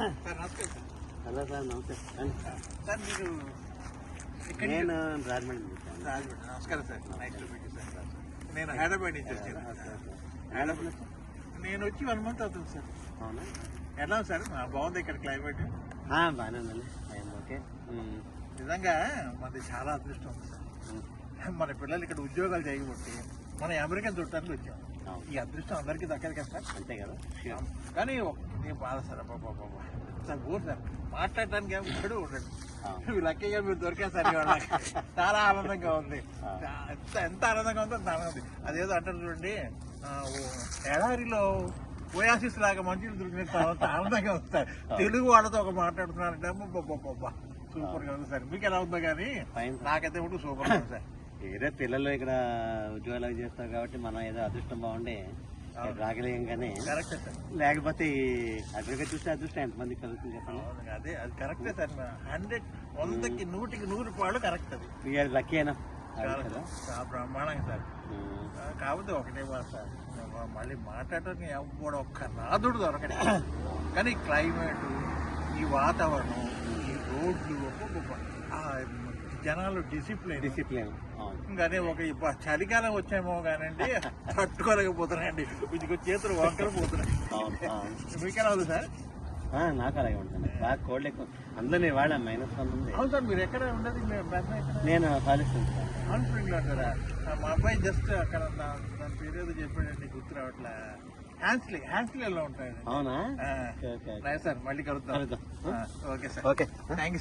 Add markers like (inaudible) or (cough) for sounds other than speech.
Hello sir నమస్తే. Sir. మీరు నేను రాజమండ్రి. రాజమండ్రి. నమస్కారం sir. Nice to meet sir నేను హైదరాబాద్ నుంచి వచ్చాను. హైదరాబాద్ నేను వచ్చి వన్ మంత్ అవుతుంది సార్. అవునా? ఎలా సార్? బాగుంది ఇక్కడ క్లైమేట్ బాగానే ఉందండి. ఓకే నిజంగా మనది చాలా అదృష్టం ఉంది సార్. మన పిల్లలు ఇక్కడ ఉద్యోగాలు చేయబట్టి మన అమెరికన్ చుట్టానికి వచ్చాం. అవును. ఈ అదృష్టం అందరికీ దక్కదు కదా సార్ అంతే కదా. కానీ నేను బాధ సార్ అబ్బా బాబా సార్ బోర్ సార్ మాట్లాడటానికి ఏమో ఇప్పుడు. మీరు లక్కీగా మీరు దొరికారు సార్ ఇవాళ. చాలా ఆనందంగా ఉంది. ఎంత ఎంత ఆనందంగా ఉందో అంత ఆనందంగా ఉంది అదేదో అంటారు చూడండి ఎడారిలో ఓయాసిస్ లాగా దొరికినట్టు అంత ఆనందంగా సార్ తెలుగు వాళ్ళతో ఒక మాట్లాడుతున్నారంటే అబ్బా సూపర్గా ఉంది సార్ మీకు ఎలా ఉందో కానీ. నాకైతే ఇప్పుడు సూపర్గా ఉంది సార్ ఏదో పిల్లలు ఇక్కడ ఉద్యోగాలు చేస్తారు కాబట్టి మనం ఏదో అదృష్టం బాగుండి రాగలేం కానీ కరెక్టే సార్. లేకపోతే అగ్రికల్చర్ చూస్తే అదృష్టం ఎంతమంది కలుగుతుంది చెప్పండి. అదే అది కరెక్టే సార్. హండ్రెడ్ వందకి నూటికి నూరు పాళ్ళు కరెక్ట్ అది. వీఆర్ లక్కీ అయినా? బ్రహ్మాండంగా సార్. కాకపోతే ఒకటే మాట సార్. మళ్ళీ మాట్లాడటానికి ఎవడు ఒక్క నాదుడు దొరకడు. కానీ క్లైమేట్ ఈ వాతావరణం జనాలు డిసిప్లిన్. డిసిప్లిన్. కానీ ఒక చలికాలం వచ్చేమో కానండి (laughs) తట్టుకోలేకపోతున్నాయండి ఇది చేతులు వంకలు పోతున్నాయి. సార్? నాకు అలాగే ఉంటుంది బాగా కోల్డ్ ఎక్కువ. అందులో నేను వాడా మైనస్ వన్ ఉంది. అవును సార్ మీరు ఎక్కడ ఉండదు? నేను అంటారా ఆ, మా అబ్బాయి జస్ట్ అక్కడ దాని పేరు ఏదో చెప్పాడండి గుర్తు రావట్లే. హ్యాన్స్లీ హ్యాన్స్లీలో ఉంటాయండి అవునా? సార్ మళ్ళీ కలుద్దాం. Okay sir. Okay. Thank you sir